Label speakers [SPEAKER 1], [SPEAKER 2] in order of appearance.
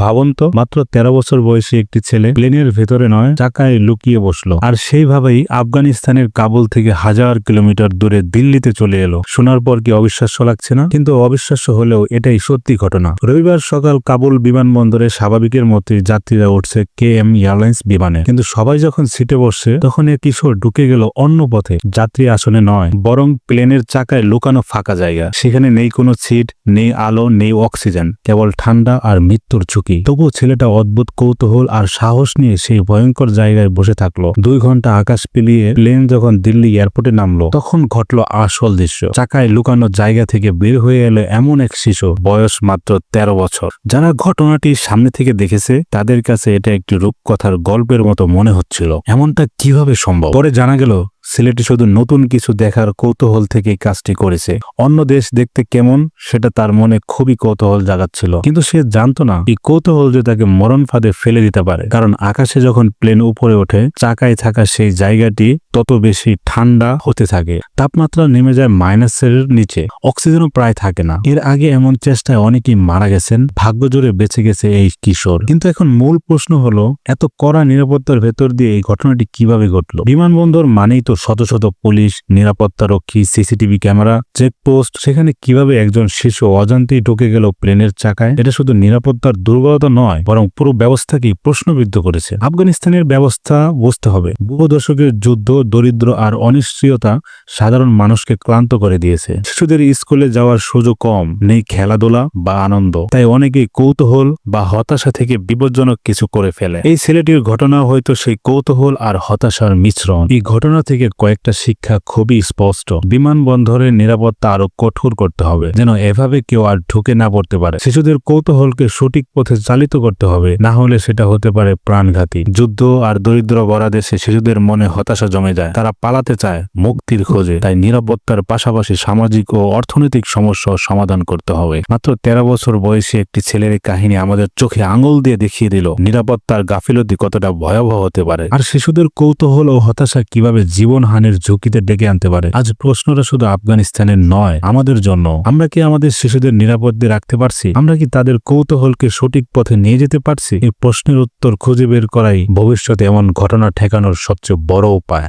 [SPEAKER 1] ভাবুন তো মাত্র তেরো বছর বয়সী একটি ছেলে প্লেনের ভেতরে নয়, চাকায় লুকিয়ে বসল। আর সেইভাবেই আফগানিস্তানের কাবুল থেকে হাজার কিলোমিটার দূরে দিল্লিতে চলে এলো। শোনার পর কি অবিশ্বাস্য লাগছে না? কিন্তু অবিশ্বাস্য হলেও এটাই সত্যি ঘটনা। রবিবার সকাল কাবুল বিমানবন্দরে স্বাভাবিকের মতোই যাত্রীরা উঠছে কে এম এয়ারলাইন্স বিমানে। কিন্তু সবাই যখন সিটে বসছে, তখন এ কিশোর ঢুকে গেল অন্য পথে। যাত্রী আসনে নয়, বরং প্লেনের চাকায় লুকানো ফাঁকা জায়গা। সেখানে নেই কোনো সিট, নেই আলো, নেই অক্সিজেন। কেবল ঠান্ডা আর মৃত্যুর ঝুঁকি। তবুও ছেলেটা অদ্ভুত কৌতূহল আর সাহস নিয়ে সেই ভয়ঙ্কর জায়গায় বসে থাকল। দুই ঘণ্টা আকাশ পেলিয়ে প্লেন যখন দিল্লি এয়ারপোর্টে নামলো, তখন ঘটলো আসল দৃশ্য। চাকায় লুকানো জায়গা থেকে বের হয়ে এলো এমন এক শিশু, বয়স মাত্র তেরো বছর। যারা ঘটনাটি সামনে থেকে দেখেছে, তাদের কাছে এটা একটি রূপকথার গল্পের মতো মনে হচ্ছিল। এমনটা কীভাবে সম্ভব? পরে জানা গেল ছেলেটি শুধু নতুন কিছু দেখার কৌতূহল থেকে কাজটি করেছে। অন্য দেশ দেখতে কেমন, সেটা তার মনে খুবই কৌতূহল জাগাচ্ছিল। কিন্তু সে জানতো না এই কৌতূহল যে তাকে মরণ ফাঁদে ফেলে দিতে পারে। কারণ আকাশে যখন প্লেন উপরে ওঠে, চাকায় থাকা সেই জায়গাটি তত বেশি ঠান্ডা হতে থাকে। তাপমাত্রা নেমে যায় মাইনাসের নিচে। অক্সিজেনও প্রায় থাকে না। এর আগে এমন চেষ্টায় অনেকেই মারা গেছেন। ভাগ্য জোরে বেঁচে গেছে এই কিশোর। কিন্তু এখন মূল প্রশ্ন হলো, এত কড়া নিরাপত্তার ভেতর দিয়ে এই ঘটনাটি কীভাবে ঘটলো? বিমানবন্দর মানেই তো শত শত পুলিশ নিরাপত্তা রক্ষী সিসিটিভি ক্যামেরা, চেকপোস্ট, সেখানে কীভাবে একজন শিশু অজান্তেই ঢুকে গেল প্লেনের চাকায়? এটা শুধু নিরাপত্তার দুর্বলতা নয়, বরং পুরো ব্যবস্থাকেই প্রশ্নবিদ্ধ করেছে। আফগানিস্তানের ব্যবস্থা বুঝতে হবে। বহু দশকের যুদ্ধ, দরিদ্র আর অনিশ্চয়তা সাধারণ মানুষকে ক্লান্ত করে দিয়েছে। শিশুদের স্কুলে যাওয়ার সুযোগ কম, নেই খেলাধুলা বা আনন্দ। তাই অনেকেই কৌতূহল বা হতাশা থেকে বিপজ্জনক কিছু করে ফেলে। এই ছেলেটির ঘটনা হয়তো সেই কৌতূহল আর হতাশার মিশ্রণ। এই ঘটনা থেকে কয়েকটা শিক্ষা খুবই স্পষ্ট। বিমানবন্দরের নিরাপত্তা আরও কঠোর করতে হবে, যেন এভাবে কেউ আর ঢুকে না পড়তে পারে। শিশুদের কৌতূহলকে সঠিক পথে চালিত করতে হবে, না হলে সেটা হতে পারে প্রাণঘাতী। যুদ্ধ আর দরিদ্র বড়া দেশে শিশুদের মনে হতাশা জমে যায়। তারা পালাতে চায় মুক্তির খোঁজে, তাই নিরাপত্তার পাশাপাশি সামাজিক ও অর্থনৈতিক সমস্যা সমাধান করতে হবে। মাত্র তেরো বছর বয়সী একটি ছেলের কাহিনী আমাদের চোখে আঙুল দিয়ে দেখিয়ে দিল, নিরাপত্তার গাফিলতি কতটা ভয়াবহ হতে পারে। আর শিশুদের কৌতূহল ও হতাশা কীভাবে জীবন হানির ঝুঁকিতে ডেকে আনতে পারে। আজ প্রশ্নটা শুধু আফগানিস্তানের নয়, আমাদের জন্য। আমরা কি আমাদের শিশুদের নিরাপদে রাখতে পারছি? আমরা কি তাদের কৌতূহলকে সঠিক পথে নিয়ে যেতে পারছি? এই প্রশ্নের উত্তর খুঁজে বের করাই ভবিষ্যতে এমন ঘটনা ঠেকানোর সবচেয়ে বড় উপায়।